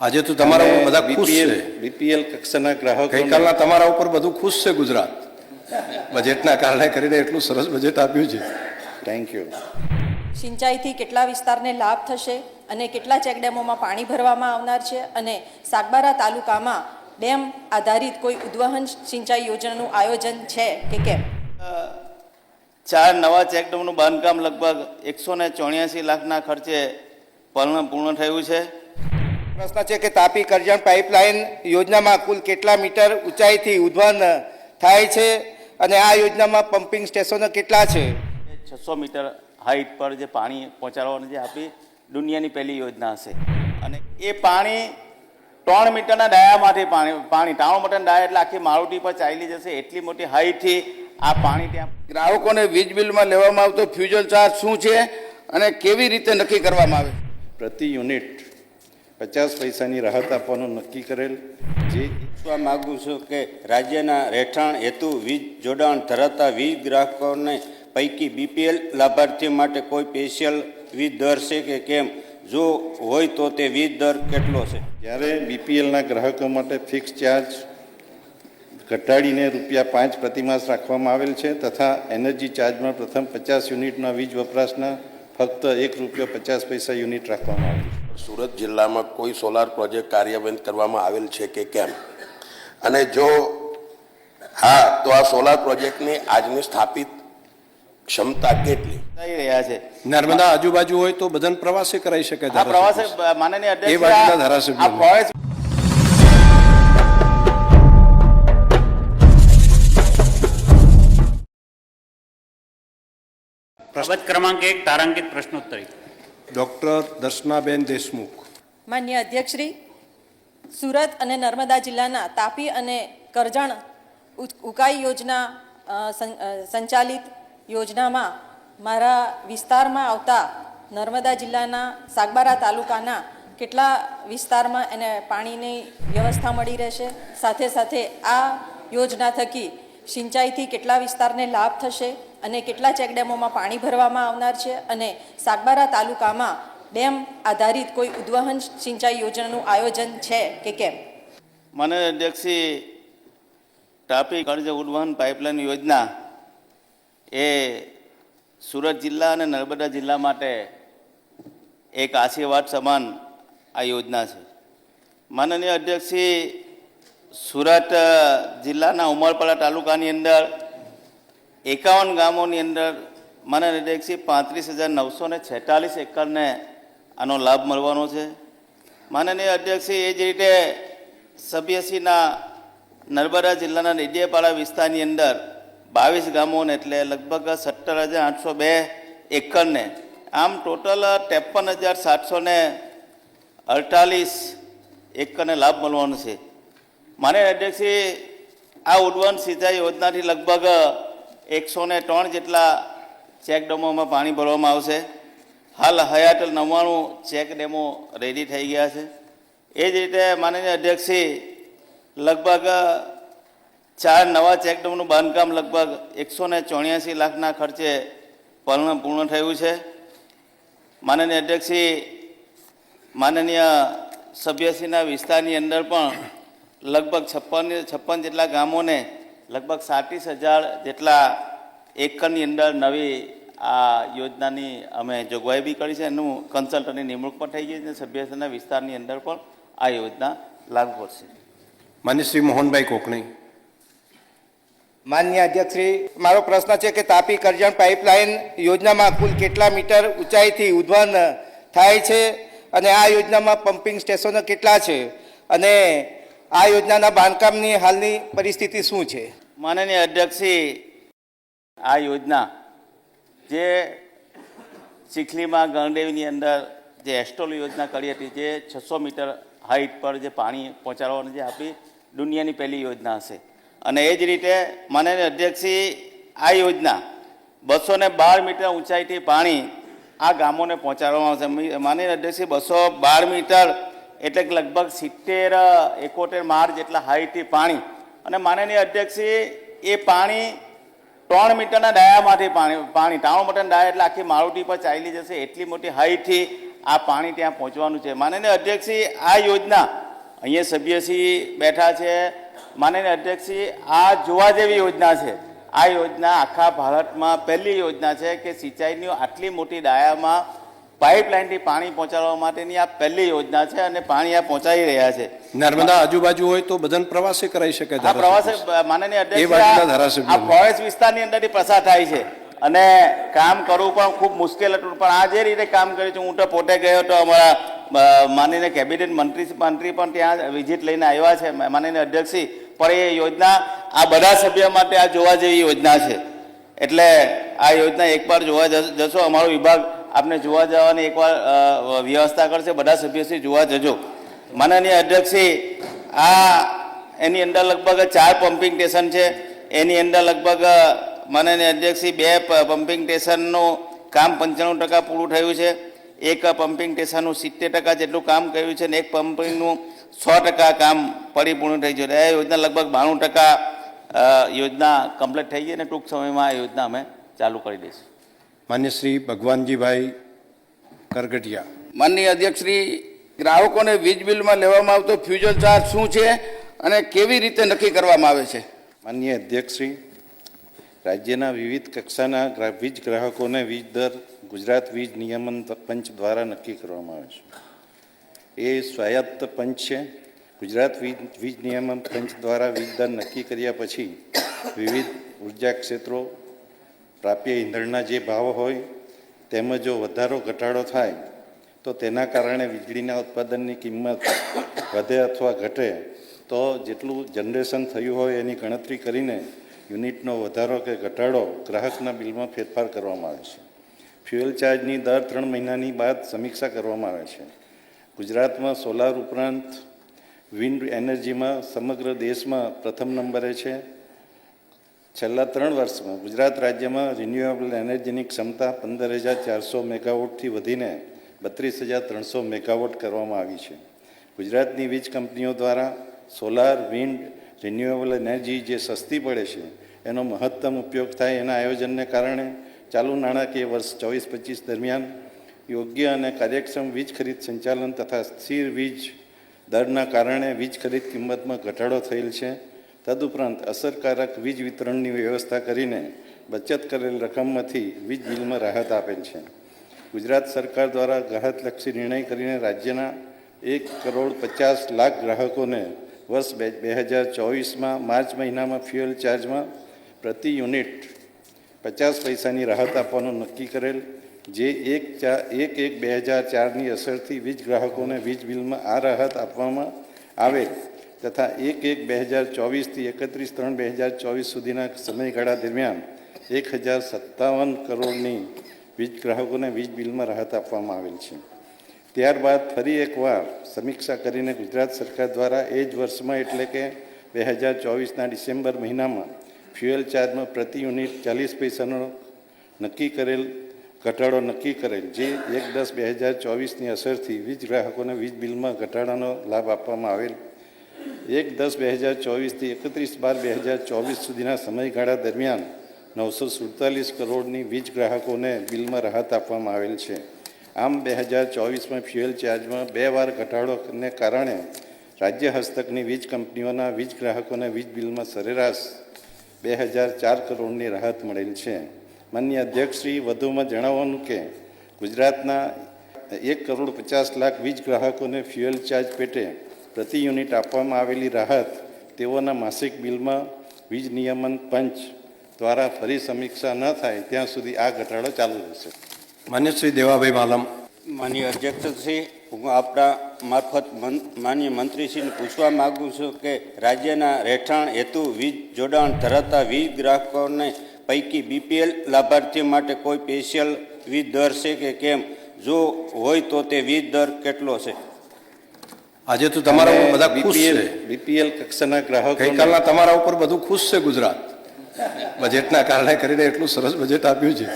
આજે તો તમારા ઉપર બધા ખુશ બીપીએલ છે. બીપીએલ કક્ષાના ગ્રાહક ગઈકાલના તમારા ઉપર બધું ખુશ છે ગુજરાત. બજેટના કારણે કરીને એટલું સરસ બજેટ આપ્યું છે. થેન્ક યુ સિંચાઈથી કેટલા વિસ્તારને લાભ થશે અને કેટલા ચેકડેમોમાં પાણી ભરવામાં આવનાર છે અને સાગબારા તાલુકામાં ડેમ આધારિત કોઈ ઉદ્વહન સિંચાઈ યોજનાનું આયોજન છે કે કેમ? ચાર નવા ચેકડેમનું બાંધકામ લગભગ એકસો ને ચોર્યાસી લાખના ખર્ચે પૂર્ણ પૂર્ણ થયું છે. પ્રશ્ન છે કે તાપી કરજણ પાઇપલાઇન યોજનામાં કુલ કેટલા મીટર ઊંચાઈથી ઉદ્ભવન થાય છે અને આ યોજનામાં પમ્પિંગ સ્ટેશનો કેટલા છે? છસો મીટર હાઈટ પર જે પાણી પહોંચાડવાની જે આપી દુનિયાની પહેલી યોજના હશે. અને એ પાણી ત્રણ મીટરના ડાયામાંથી પાણી પાણી ત્રણ મીટરના ડાયા એટલે આખી મારુતિ પર ચાલી જશે. એટલી મોટી હાઈટથી આ પાણી ત્યાં ગ્રાહકોને વીજ બિલમાં લેવામાં આવતો ફ્યુઝલ ચાર્જ શું છે અને કેવી રીતે નક્કી કરવામાં આવે? પ્રતિ યુનિટ પચાસ પૈસાની રાહત આપવાનું નક્કી કરેલ. જે પૂછવા માગું છું કે રાજ્યના રહેઠાણ હેતુ, વીજ જોડાણ ધરાવતા વીજ ગ્રાહકોને પૈકી બીપીએલ લાભાર્થી માટે કોઈ સ્પેશિયલ વીજ દર છે કે કેમ? જો હોય તો તે વીજ દર કેટલો છે? જ્યારે બીપીએલના ગ્રાહકો માટે ફિક્સ ચાર્જ ઘટાડીને રૂપિયા પાંચ પ્રતિમાસ રાખવામાં આવેલ છે તથા એનર્જી ચાર્જમાં પ્રથમ પચાસ યુનિટના વીજ વપરાશના ફક્ત એક રૂપિયા પચાસ પૈસા યુનિટ રાખવામાં આવેલ છે. સુરત જિલ્લામાં કોઈ સોલાર પ્રોજેક્ટ કાર્યાન્વિત કરવામાં આવેલ છે કે કેમ અને જો હા તો આ સોલાર પ્રોજેક્ટની આજની સ્થાપિત ક્ષમતા કેટલી થઈ રહ્યા છે નર્મદા આજુબાજુ હોય તો બધાને પ્રવાસે કરાઈ શકે આ પ્રવાસે ધારાસભ્ય. માનનીય અધ્યક્ષ આ ધારાસભ્યોને. પ્રવાસ ક્રમાંક એક તારાંકિત પ્રશ્નોત્તરી ડોક્ટર દર્શનાબેન દેશમુખ. માન્ય અધ્યક્ષશ્રી સુરત અને નર્મદા જિલ્લાના તાપી અને કરજણ ઉકાઈ યોજના સંચાલિત યોજનામાં મારા વિસ્તારમાં આવતા નર્મદા જિલ્લાના સાગબારા તાલુકાના કેટલા વિસ્તારમાં એને પાણીની વ્યવસ્થા મળી રહેશે? સાથે સાથે આ યોજના થકી સિંચાઈથી કેટલા વિસ્તારને લાભ થશે? અને કેટલા ચેકડેમોમાં પાણી ભરવામાં આવનાર છે અને સાગબારા તાલુકામાં ડેમ આધારિત કોઈ ઉદ્વહન સિંચાઈ યોજનાનું આયોજન છે કે કેમ? મને અધ્યક્ષી ટાપી કર્જ ઉદ્વહન પાઇપલાઇન યોજના એ સુરત જિલ્લા અને નર્મદા જિલ્લા માટે એક આશીર્વાદ સમાન આ યોજના છે. માનનીય અધ્યક્ષી સુરત જિલ્લાના ઉમરપાડા તાલુકાની અંદર એકાવન ગામોની અંદર માનનીય અધ્યક્ષી પાંત્રીસ હજાર નવસો ને છેતાલીસ એકરને આનો લાભ મળવાનો છે. માનનીય અધ્યક્ષી એ જ રીતે સભ્યશ્રીના નર્મદા જિલ્લાના ડેડિયાપાડા વિસ્તારની અંદર બાવીસ ગામોને એટલે લગભગ સત્તર હજાર આઠસો બે એકરને આમ ટોટલ ત્રેપન હજાર સાતસો ને અડતાલીસ એકરને લાભ મળવાનો છે. માનનીય અધ્યક્ષી આ ઉડવન સિંચાઈ યોજનાથી લગભગ એકસો ને ત્રણ જેટલા ચેકડેમોમાં પાણી ભરવામાં આવશે. હાલ હયાત નવ્વાણું ચેક ડેમો રેડી થઈ ગયા છે. એ જ રીતે માનનીય અધ્યક્ષી, લગભગ, ચાર નવા ચેકડેમનું બાંધકામ લગભગ એકસો ને ચોર્યાસી લાખના ખર્ચે પૂર્ણ પૂર્ણ થયું છે. માનનીય અધ્યક્ષી, માનનીય સભ્યશ્રીના વિસ્તારની અંદર પણ લગભગ છપ્પન છપ્પન જેટલા ગામોને લગભગ સાડત્રીસ હજાર જેટલા એકરની અંદર નવી આ યોજનાની અમે જોગવાઈ બી કરી છે. એનું કન્સલ્ટન્ટની નિમણૂક પણ થઈ ગઈ છે સભ્યશ્રીના વિસ્તારની અંદર પણ આ યોજના લાગુ પડશે. માન્ય શ્રી મોહનભાઈ કોકણી. માન્ય અધ્યક્ષશ્રી મારો પ્રશ્ન છે કે તાપી કરજણ પાઇપલાઇન યોજનામાં કુલ કેટલા મીટર ઊંચાઈથી ઉદ્વહન થાય છે? અને આ યોજનામાં પમ્પિંગ સ્ટેશનો કેટલા છે? અને આ યોજનાના બાંધકામની હાલની પરિસ્થિતિ શું છે? માનનીય અધ્યક્ષી આ યોજના જે ચીખલીમાં ગણદેવીની અંદર જે એસ્ટોલ યોજના કરી હતી, જે છસો મીટર હાઈટ પર જે પાણી પહોંચાડવાની જે આપી, દુનિયાની પહેલી યોજના હશે. અને એ જ રીતે માનનીય અધ્યક્ષી આ યોજના બસો ને બાર મીટર ઊંચાઈથી પાણી આ ગામોને પહોંચાડવામાં આવશે. માનનીય અધ્યક્ષી બસો બાર મીટર એટલે કે લગભગ સિત્તેર, એકોતેર માર જેટલા હાઈટથી પાણી. અને માનનીય અધ્યક્ષી, એ પાણી ત્રણ મીટરના ડાયામાંથી પાણી પાણી, ત્રણ મીટરના ડાયા એટલે આખી મારુતિ પર ચાલી જશે. એટલી મોટી હાઈટથી આ પાણી ત્યાં પહોંચવાનું છે. માનનીય અધ્યક્ષી, આ યોજના અહીંયા સભ્યશ્રી બેઠા છે. માનનીય અધ્યક્ષી, આ જોવા જેવી યોજના છે. આ યોજના આખા ભારતમાં પહેલી યોજના છે કે સિંચાઈની આટલી મોટી ડાયામાં પાઇપલાઇનથી પાણી પહોંચાડવા માટેની આ પહેલી યોજના છે અને પાણી આ પહોંચાડી રહ્યા છે. નર્મદા આજુબાજુ હોય તો બધાને પ્રવાસે કરાઈ શકે આ પ્રવાસે માનનીય અધ્યક્ષ આ ફોરેસ્ટ વિસ્તારની અંદરથી પસાર થાય છે. અને કામ કરવું પણ ખૂબ મુશ્કેલ હતું પણ આ જે રીતે કામ કર્યું છે હું તો પોતે ગયો હતો અમારા માનીને માનનીય કેબિનેટ મંત્રી મંત્રી પણ ત્યાં વિઝિટ લઈને આવ્યા છે માનનીય અધ્યક્ષી. પણ એ યોજના આ બધા સભ્ય માટે આ જોવા જેવી યોજના છે. એટલે આ યોજના એકવાર જોવા જશો અમારો વિભાગ આપને જોવા જવાની એકવાર વ્યવસ્થા કરશે. બધા સભ્યશ્રી જોવા જજો. માનનીય અધ્યક્ષશ્રી, આ એની અંદર લગભગ ચાર પમ્પિંગ સ્ટેશન છે. એની અંદર લગભગ માનનીય અધ્યક્ષશ્રી બે પમ્પિંગ સ્ટેશનનું કામ પંચાણું ટકા પૂરું થયું છે. એક પમ્પિંગ સ્ટેશનનું સિત્તેર ટકા જેટલું કામ કર્યું છે ને એક પમ્પિંગનું સો ટકા કામ પરિપૂર્ણ થઈ ગયું આ યોજના લગભગ બાણું ટકા યોજના કમ્પ્લીટ થઈ ગઈ અને ટૂંક સમયમાં આ યોજના અમે ચાલુ કરી દઈશું. માન્ય શ્રી ભગવાનજીભાઈ કરગટિયા. માનનીય અધ્યક્ષશ્રી ગ્રાહકોને વીજ બિલમાં લેવામાં આવતો ફ્યુઝલ ચાર્જ શું છે અને કેવી રીતે નક્કી કરવામાં આવે છે? માન્ય અધ્યક્ષશ્રી રાજ્યના વિવિધ કક્ષાના વીજ ગ્રાહકોને વીજ દર ગુજરાત વીજ નિયમન પંચ દ્વારા નક્કી કરવામાં આવે છે. એ સ્વાયત્ત પંચ છે. ગુજરાત વીજ વીજ નિયમન પંચ દ્વારા વીજ દર નક્કી કર્યા પછી વિવિધ ઊર્જા ક્ષેત્રો પ્રાપ્ય ઈંધણના જે ભાવ હોય તેમાં જો વધારો ઘટાડો થાય, તો તેના કારણે વીજળીના ઉત્પાદનની કિંમત વધે અથવા ઘટે, તો જેટલું જનરેશન થયું હોય એની ગણતરી કરીને યુનિટનો વધારો કે ઘટાડો ગ્રાહકના બિલમાં ફેરફાર કરવામાં આવે છે. ફ્યુએલ ચાર્જની દર ત્રણ મહિનાની બાદ સમીક્ષા કરવામાં આવે છે. ગુજરાતમાં સોલાર ઉપરાંત વિન્ડ એનર્જીમાં સમગ્ર દેશમાં પ્રથમ નંબરે છે. છેલ્લા ત્રણ વર્ષમાં ગુજરાત રાજ્યમાં રિન્યુએબલ એનર્જીની ક્ષમતા પંદર હજાર ચારસો મેગાવોટથી વધીને બત્રીસ હજાર ત્રણસો મેગાવોટ કરવામાં આવી છે. ગુજરાતની વીજ કંપનીઓ દ્વારા સોલાર, વિન્ડ રિન્યુએબલ એનર્જી જે સસ્તી પડે છે, એનો મહત્તમ ઉપયોગ થાય એના આયોજનને કારણે ચાલુ નાણાકીય વર્ષ ચોવીસ પચીસ દરમિયાન યોગ્ય અને કાર્યક્ષમ વીજ ખરીદ સંચાલન તથા સ્થિર વીજ દરના કારણે વીજ ખરીદ કિંમતમાં ઘટાડો થયેલ છે. તદુપરાંત અસરકારક વીજ વિતરણની વ્યવસ્થા કરીને બચત કરેલ રકમમાંથી વીજ બિલમાં રાહત આપેલ છે. ગુજરાત સરકાર દ્વારા ગ્રાહકલક્ષી નિર્ણય કરીને રાજ્યના એક કરોડ પચાસ લાખ ગ્રાહકોને વર્ષ બે બે હજાર ચોવીસમાં માર્ચ મહિનામાં ફ્યુઅલ ચાર્જમાં પ્રતિ યુનિટ પચાસ પૈસાની રાહત આપવાનું નક્કી કરેલ, જે એક ચાર એક એક બે હજાર ચારની અસરથી વીજ ગ્રાહકોને વીજ બિલમાં આ રાહત આપવામાં આવે તથા એક એક બે હજાર ચોવીસથી એકત્રીસ ત્રણ બે હજાર ચોવીસ સુધીના સમયગાળા દરમિયાન એક હજાર સત્તાવન કરોડની વીજ ગ્રાહકોને વીજ બિલમાં રાહત આપવામાં આવેલ છે. ત્યારબાદ ફરી એકવાર સમીક્ષા કરીને ગુજરાત સરકાર દ્વારા એ જ વર્ષમાં એટલે કે બે હજાર ચોવીસના ડિસેમ્બર મહિનામાં ફ્યુએલ ચાર્જમાં પ્રતિ યુનિટ ચાલીસ પૈસાનો નક્કી કરેલ ઘટાડો નક્કી કરેલ, જે એક દસ બે હજાર ચોવીસની અસરથી વીજ ગ્રાહકોને વીજ બિલમાં ઘટાડાનો લાભ આપવામાં આવેલ એક દસ બે હજાર ચોવીસથી એકત્રીસ બાર બે હજાર ચોવીસ સુધીના સમયગાળા દરમિયાન નવસો સુડતાલીસ કરોડની વીજ ગ્રાહકોને બિલમાં રાહત આપવામાં આવેલ છે. આમ બે હજાર ચોવીસમાં ફ્યુએલ ચાર્જમાં બે વાર ઘટાડોને કારણે રાજ્ય હસ્તકની વીજ કંપનીઓના વીજ ગ્રાહકોને વીજ બિલમાં સરેરાશ બે હજાર ચાર કરોડની રાહત મળેલ છે. માન્ય અધ્યક્ષશ્રી, વધુમાં જણાવવાનું કે ગુજરાતના એક કરોડ પચાસ લાખ વીજ ગ્રાહકોને ફ્યુએલ ચાર્જ પેટે પ્રતિ યુનિટ આપવામાં આવેલી રાહત તેઓના માસિક બિલમાં વીજ નિયમન પંચ દ્વારા ફરી સમીક્ષા ન થાય ત્યાં સુધી આ ઘટાડો ચાલુ રહેશે. માન્ય શ્રી દેવાભાઈ માલમ. માન્ય અધ્યક્ષશ્રી હું આપણા મારફત માન્ય મંત્રીશ્રીને પૂછવા માગું છું કે રાજ્યના રહેઠાણ હેતુ વીજ જોડાણ ધરાવતા વીજ ગ્રાહકોને પૈકી બીપીએલ લાભાર્થીઓ માટે કોઈ સ્પેશિયલ વીજ દર છે કે કેમ? જો હોય તો તે વીજ દર કેટલો છે? આજે તો તમારા ઉપર બધા ખુશ છે. બીપીએલ કક્ષાના ગ્રાહક ગઈકાલના તમારા ઉપર બધું ખુશ છે ગુજરાત. બજેટના કારણે કરીને એટલું સરસ બજેટ આપ્યું છે.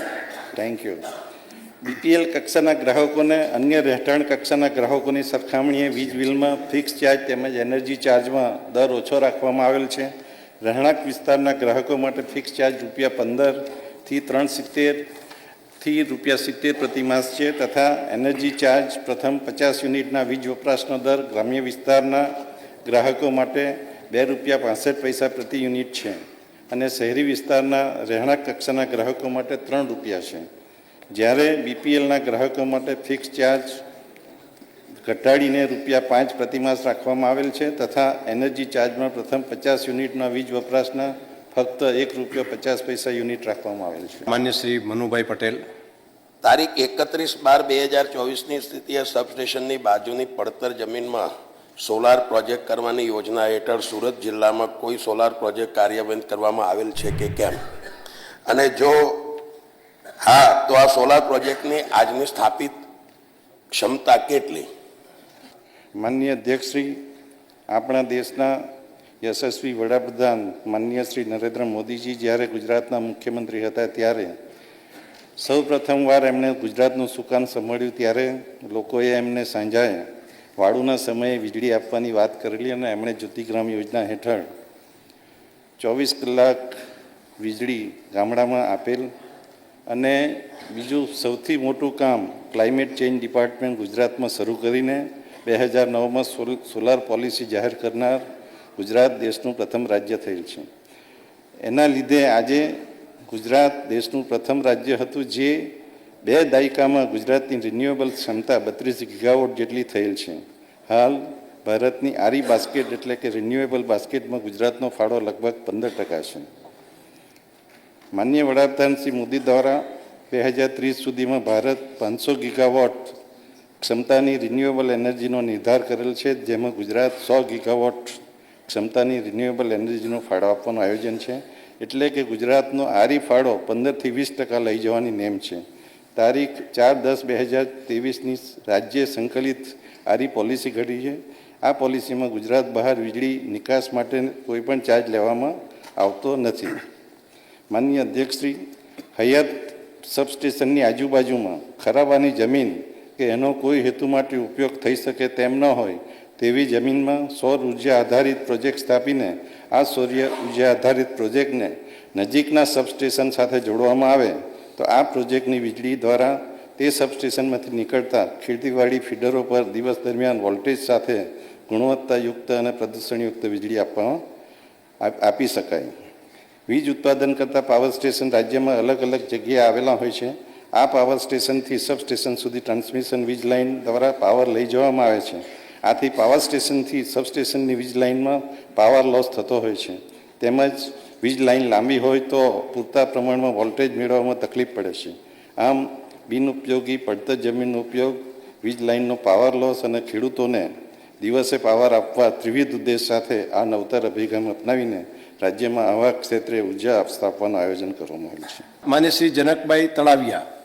થેન્ક યુ બીપીએલ કક્ષાના ગ્રાહકોને અન્ય રહેઠાણ કક્ષાના ગ્રાહકોની સરખામણીએ વીજ બિલમાં ફિક્સ ચાર્જ તેમજ એનર્જી ચાર્જમાં દર ઓછો રાખવામાં આવેલ છે. રહેણાંક વિસ્તારના ગ્રાહકો માટે ફિક્સ ચાર્જ રૂપિયા પંદરથી ત્રણ સિત્તેર થી રૂપિયા સિત્તેર પ્રતિમાસ છે તથા એનર્જી ચાર્જ પ્રથમ પચાસ યુનિટના વીજ વપરાશનો દર ગ્રામ્ય વિસ્તારના ગ્રાહકો માટે બે રૂપિયા પાસઠ પૈસા પ્રતિ યુનિટ છે અને શહેરી વિસ્તારના રહેણાંક કક્ષાના ગ્રાહકો માટે ત્રણ રૂપિયા છે. જ્યારે બીપીએલના ગ્રાહકો માટે ફિક્સ ચાર્જ ઘટાડીને રૂપિયા પાંચ પ્રતિમાસ રાખવામાં આવેલ છે તથા એનર્જી ચાર્જમાં પ્રથમ પચાસ યુનિટના વીજ વપરાશના ફક્ત એક રૂપિયો પચાસ પૈસા યુનિટ રાખવામાં આવેલ છે. માન્ય શ્રી મનુભાઈ પટેલ. તારીખ એકત્રીસ બાર બે હજાર ચોવીસની સ્થિતિએ સબસ્ટેશનની બાજુની પડતર જમીનમાં સોલાર પ્રોજેક્ટ કરવાની યોજના હેઠળ સુરત જિલ્લામાં કોઈ સોલાર પ્રોજેક્ટ કાર્યાન્વિત કરવામાં આવેલ છે કે કેમ? અને જો હા તો આ સોલાર પ્રોજેક્ટની આજની સ્થાપિત ક્ષમતા કેટલી? માન્ય અધ્યક્ષશ્રી આપણા દેશના યશસ્વી વડાપ્રધાન માનનીય શ્રી નરેન્દ્ર મોદીજી જ્યારે ગુજરાતના મુખ્યમંત્રી હતા ત્યારે સૌ પ્રથમવાર એમણે ગુજરાતનું સુકાન સંભાળ્યું ત્યારે લોકોએ એમને સાંજાએ વાળુના સમયે વીજળી આપવાની વાત કરેલી અને એમણે જ્યોતિગ્રામ યોજના હેઠળ ચોવીસ કલાક વીજળી ગામડામાં આપેલ અને બીજું સૌથી મોટું કામ ક્લાઇમેટ ચેન્જ ડિપાર્ટમેન્ટ ગુજરાતમાં શરૂ કરીને બે હજાર નવમાં સોલાર પોલિસી જાહેર કરનાર ગુજરાત દેશનું પ્રથમ રાજ્ય થયેલ છે. એના લીધે આજે ગુજરાત દેશનું પ્રથમ રાજ્ય હતું જે બે દાયકામાં ગુજરાતની રિન્યુએબલ ક્ષમતા બત્રીસ ગીગાવોટ જેટલી થયેલ છે. હાલ ભારતની આરી બાસ્કેટ એટલે કે રિન્યુએબલ બાસ્કેટમાં ગુજરાતનો ફાળો લગભગ પંદર ટકા છે. માન્ય વડાપ્રધાન શ્રી મોદી દ્વારા બે હજાર ત્રીસ સુધીમાં ભારત પાંચસો ગીગાવોટ ક્ષમતાની રિન્યુએબલ એનર્જીનો નિર્ધાર કરેલ છે, જેમાં ગુજરાત સો ગીગાવોટ ક્ષમતાની રિન્યુએબલ એનર્જીનો ફાળો આપવાનું આયોજન છે. એટલે કે ગુજરાતનો આરી ફાળો પંદરથી વીસ ટકા લઈ જવાની નેમ છે. તારીખ ચાર દસ બે હજાર ત્રેવીસની રાજ્ય સંકલિત આરી પોલિસી ઘડી છે. આ પોલિસીમાં ગુજરાત બહાર વીજળી નિકાસ માટે કોઈપણ ચાર્જ લેવામાં આવતો નથી. માનનીય અધ્યક્ષશ્રી, હયાત સબસ્ટેશનની આજુબાજુમાં ખરાબાની જમીન કે એનો કોઈ હેતુ માટે ઉપયોગ થઈ શકે તેમ ન હોય તેવી જમીનમાં સૌર ઊર્જા આધારિત પ્રોજેક્ટ સ્થાપીને આ સૌર્ય ઊર્જા આધારિત પ્રોજેક્ટને નજીકના સબસ્ટેશન સાથે જોડવામાં આવે, તો આ પ્રોજેક્ટની વીજળી દ્વારા તે સબસ્ટેશનમાંથી નીકળતા ખેતીવાડી ફીડરો પર દિવસ દરમિયાન વોલ્ટેજ સાથે ગુણવત્તાયુક્ત અને પ્રદૂષણયુક્ત વીજળી આપવામાં આપ- શકાય. વીજ ઉત્પાદન કરતા પાવર સ્ટેશન રાજ્યમાં અલગ અલગ જગ્યાએ આવેલા હોય છે. આ પાવર સ્ટેશનથી સબસ્ટેશન સુધી ટ્રાન્સમિશન વીજ લાઇન દ્વારા પાવર લઈ જવામાં આવે છે. આથી પાવર સ્ટેશનથી સબસ્ટેશનની વીજ લાઇનમાં પાવર લોસ થતો હોય છે. તેમજ વીજ લાઇન લાંબી હોય તો પૂરતા પ્રમાણમાં વોલ્ટેજ મેળવવામાં તકલીફ પડે છે. આમ બિનઉપયોગી પડતર જમીનનો ઉપયોગ વીજ લાઇનનો પાવર લોસ અને ખેડૂતોને દિવસે પાવર આપવા ત્રિવિધ ઉદ્દેશ સાથે આ નવતર અભિગમ અપનાવીને રાજ્યમાં આવા ક્ષેત્રે ઊર્જા સ્થાપવાનું આયોજન કરવામાં આવ્યું છે. માન્ય શ્રી જનકભાઈ તળાવિયા